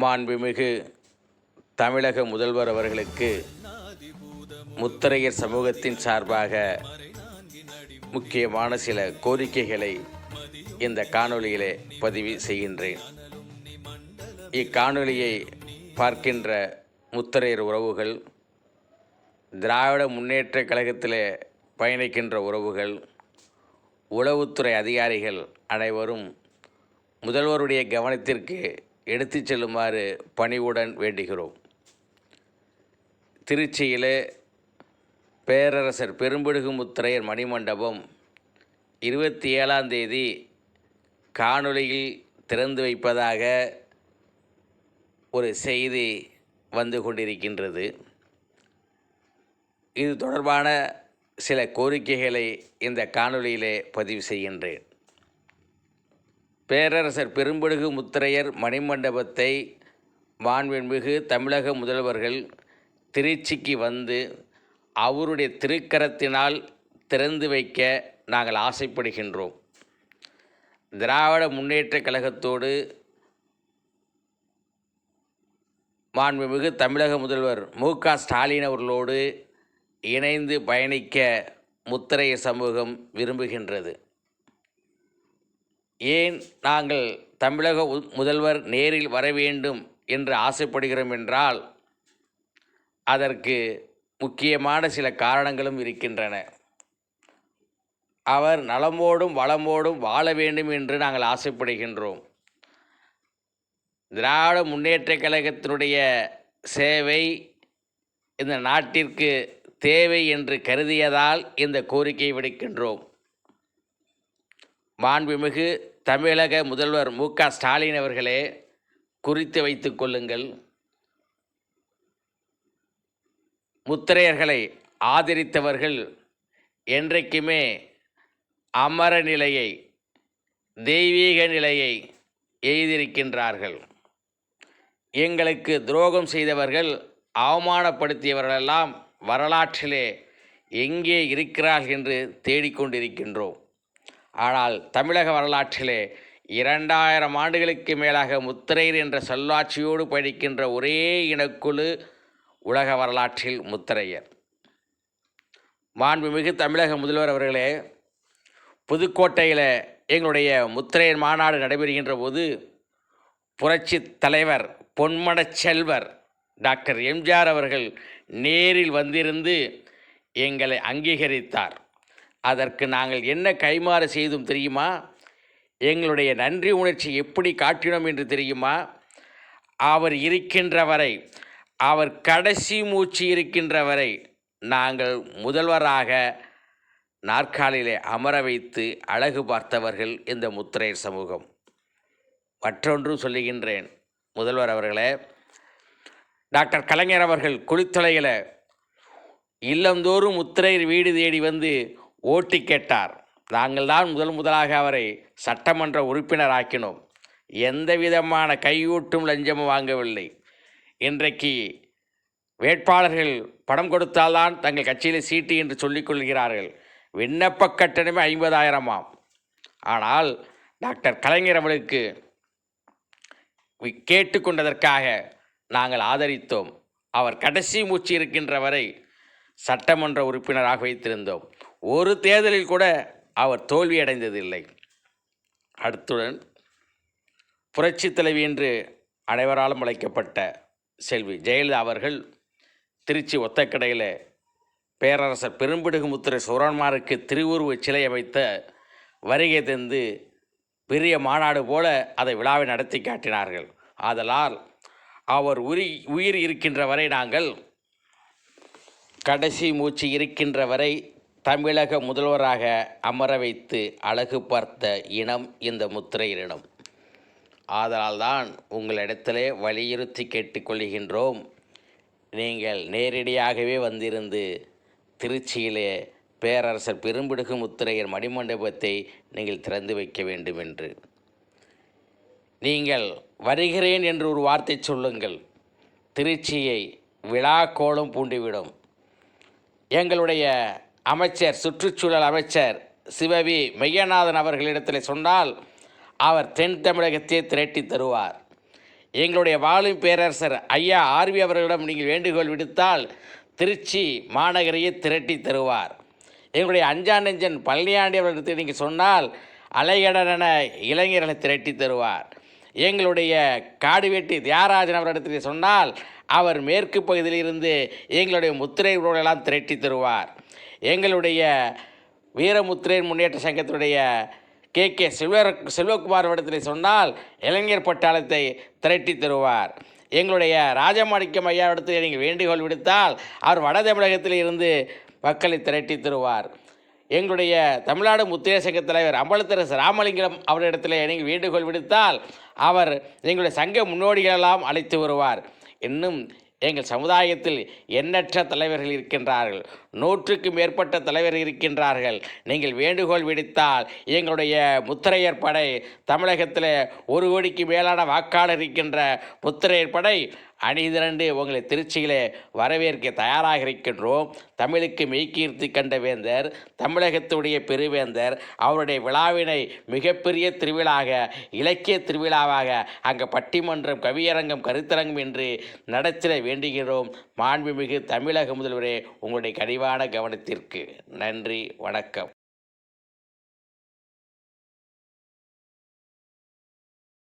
மாண்புமிகு தமிழக முதல்வர் அவர்களுக்கு முத்தரையர் சமூகத்தின் சார்பாக முக்கியமான சில கோரிக்கைகளை இந்த காணொளியிலே பதிவு செய்கின்றேன். இக்காணொளியை பார்க்கின்ற முத்தரையர் உறவுகள் திராவிட முன்னேற்ற கழகத்திலே பயணிக்கின்ற உறவுகள் உளவுத்துறை அதிகாரிகள் அனைவரும் முதல்வருடைய கவனத்திற்கு எடுத்துச் செல்லுமாறு பணிவுடன் வேண்டுகிறோம். திருச்சியிலே பேரரசர் பெரும்பிடுகு முத்திரையர் மணிமண்டபம் இருபத்தி ஏழாம் தேதி காணொளியில் திறந்து வைப்பதாக ஒரு செய்தி வந்து கொண்டிருக்கின்றது. இது தொடர்பான சில கோரிக்கைகளை இந்த காணொளியிலே பதிவு செய்கின்றேன். பேரரசர் பெரும்படுகு முத்திரையர் மணிமண்டபத்தை வான்வெண்மிகு தமிழக முதல்வர்கள் திருச்சிக்கு வந்து அவருடைய திருக்கரத்தினால் திறந்து வைக்க நாங்கள் ஆசைப்படுகின்றோம். திராவிட முன்னேற்றக் கழகத்தோடு மாண்புமிகு தமிழக முதல்வர் மு க ஸ்டாலின் அவர்களோடு இணைந்து பயணிக்க முத்திரைய சமூகம் விரும்புகின்றது. ஏன் நாங்கள் தமிழக முதல்வர் நேரில் வர வேண்டும் என்று ஆசைப்படுகிறோம் என்றால் அதற்கு முக்கியமான சில காரணங்களும் இருக்கின்றன. அவர் நலமோடும் வளமோடும் வாழ வேண்டும் என்று நாங்கள் ஆசைப்படுகின்றோம். திராவிட முன்னேற்றக் கழகத்தினுடைய சேவை இந்த நாட்டிற்கு தேவை என்று கருதியதால் இந்த கோரிக்கை விடுக்கின்றோம். மாண்புமிகு தமிழக முதல்வர் மு க ஸ்டாலின் அவர்களே குறித்து வைத்து கொள்ளுங்கள். முத்திரையர்களை ஆதரித்தவர்கள் என்றைக்குமே அமர நிலையை தெய்வீக நிலையை எய்திருக்கின்றார்கள். எங்களுக்கு துரோகம் செய்தவர்கள் அவமானப்படுத்தியவர்களெல்லாம் வரலாற்றிலே எங்கே இருக்கிறார்கள் என்று தேடிக்கொண்டிருக்கின்றோம். ஆனால் தமிழக வரலாற்றிலே இரண்டாயிரம் ஆண்டுகளுக்கு மேலாக முத்திரையர் என்ற சொல்லாட்சியோடு படிக்கின்ற ஒரே இனக்குழு உலக வரலாற்றில் முத்திரையர். மாண்புமிகு தமிழக முதல்வர் அவர்களே புதுக்கோட்டையில் எங்களுடைய முத்திரையர் மாநாடு நடைபெறுகின்ற போது புரட்சி தலைவர் பொன்மனச் செல்வர் டாக்டர் எம்ஜிஆர் அவர்கள் நேரில் வந்திருந்து எங்களை அங்கீகரித்தார். அதற்கு நாங்கள் என்ன கைமாறு செய்தும் தெரியுமா? எங்களுடைய நன்றி உணர்ச்சி எப்படி காட்டினோம் என்று தெரியுமா? அவர் இருக்கின்ற வரை அவர் கடைசி மூச்சு இருக்கின்ற வரை நாங்கள் முதல்வராக நாற்காலிலே அமர வைத்து அழகு பார்த்தவர்கள் இந்த முத்திரையர் சமூகம். மற்றொன்றும் சொல்லுகின்றேன். முதல்வர் அவர்களே டாக்டர் கலைஞர் அவர்கள் குளித்தலையில் இல்லந்தோறும் முத்திரையர் வீடு தேடி வந்து ஓட்டி கேட்டார். நாங்கள் தான் முதல் முதலாக அவரை சட்டமன்ற உறுப்பினராக்கினோம். எந்த விதமான கையூட்டும் லஞ்சமும் வாங்கவில்லை. இன்றைக்கு வேட்பாளர்கள் பணம் கொடுத்தால்தான் தங்கள் கட்சியில் சீட்டு என்று சொல்லிக் கொள்கிறார்கள். விண்ணப்ப கட்டணமே ஐம்பதாயிரமாம். ஆனால் டாக்டர் கலைஞர் அவர்களுக்கு வி- கேட்டுக்கொண்டதற்காக நாங்கள் ஆதரித்தோம். அவர் கடைசி மூச்சு இருக்கின்ற வரை சட்டமன்ற உறுப்பினராக வைத்திருந்தோம். ஒரு தேர்தலில் கூட அவர் தோல்வியடைந்ததில்லை அடுத்துடன் புரட்சி தலைவி என்று அனைவராலும் அழைக்கப்பட்ட செல்வி ஜெயலலிதா அவர்கள் திருச்சி ஒத்தக்கடையில் பேரரசர் பெரும்பிடுகுமுத்துரை சுரன்மாருக்கு சோரன்மாருக்கு திருவுருவச் சிலை அமைத்த வருகை தந்து பெரிய மாநாடு போல அதை விழாவை நடத்தி காட்டினார்கள். ஆதலால் அவர் உரி உயிர் இருக்கின்ற வரை நாங்கள் கடைசி மூச்சு இருக்கின்ற வரை தமிழக முதல்வராக அமர வைத்து அழகு பார்த்த இனம் இந்த முத்திரையரிடம் இனம் ஆதலால்தான் உங்களிடத்திலே வலியுறுத்தி கேட்டுக்கொள்கின்றோம் நீங்கள் நேரடியாகவே வந்திருந்து திருச்சியிலே பேரரசர் பெரும்பிடுகு முத்திரையர் மணிமண்டபத்தை நீங்கள் திறந்து வைக்க வேண்டும் என்று நீங்கள் வருகிறேன் என்று ஒரு வார்த்தை சொல்லுங்கள். திருச்சியை விழா கோலம் பூண்டிவிடும். எங்களுடைய அமைச்சர் சுற்றுச்சூழல் அமைச்சர் சிவவி மெய்யநாதன் அவர்களிடத்தில் சொன்னால் அவர் தென் தமிழகத்தை திரட்டி தருவார். எங்களுடைய வாழும் பேரரசர் ஐயா ஆர்வி அவர்களிடம் நீங்கள் வேண்டுகோள் விடுத்தால் திருச்சி மாநகரையே திரட்டி தருவார். எங்களுடைய அஞ்சா நெஞ்சன் பழனியாண்டி அவர்களிடத்தில் நீங்கள் சொன்னால் அலைகடன இளைஞர்களை திரட்டி தருவார். எங்களுடைய காடுவெட்டி தியாகராஜன் அவரிடத்தில் சொன்னால் அவர் மேற்கு பகுதியில் இருந்து எங்களுடைய முத்திரை திரட்டி தருவார். எங்களுடைய வீரமுத்திரை முன்னேற்ற சங்கத்தினுடைய கே. கே. செல்வ செல்வகுமார் இடத்தில் சொன்னால் இளைஞர் பட்டாளத்தை திரட்டி தருவார். எங்களுடைய ராஜமாணிக்கம் ஐயா இடத்தில் நீங்கள் வேண்டுகோள் விடுத்தால் அவர் வட தமிழகத்தில் இருந்து மக்களை திரட்டி தருவார். எங்களுடைய தமிழ்நாடு முத்திரை சங்க தலைவர் அம்பலத்தரசு ராமலிங்கம் அவரிடத்தில் நீங்கள் வேண்டுகோள் விடுத்தால் அவர் எங்களுடைய சங்க முன்னோடிகளெல்லாம் அழைத்து வருவார். இன்னும் எங்கள் சமுதாயத்தில் எண்ணற்ற தலைவர்கள் இருக்கின்றார்கள். நூற்றுக்கு மேற்பட்ட தலைவர்கள் இருக்கின்றார்கள். நீங்கள் வேண்டுகோள் விடுத்தால் எங்களுடைய முத்திரையர் படை தமிழகத்தில் ஒரு கோடிக்கு மேலான வாக்காளர் இருக்கின்ற முத்திரையர் படை அணிதிரண்டு உங்களை திருச்சியிலே வரவேற்க தயாராக இருக்கின்றோம் தமிழுக்கு மெய்கீர்த்தி கண்ட வேந்தர் தமிழகத்துடைய பெருவேந்தர் அவருடைய விழாவினை மிகப்பெரிய திருவிழாக இலக்கிய திருவிழாவாக அங்கே பட்டிமன்றம் கவியரங்கம் கருத்தரங்கம் என்று நடத்திட வேண்டுகிறோம் மாண்புமிகு தமிழக முதல்வரே உங்களுடைய கனிவான கவனத்திற்கு நன்றி வணக்கம்.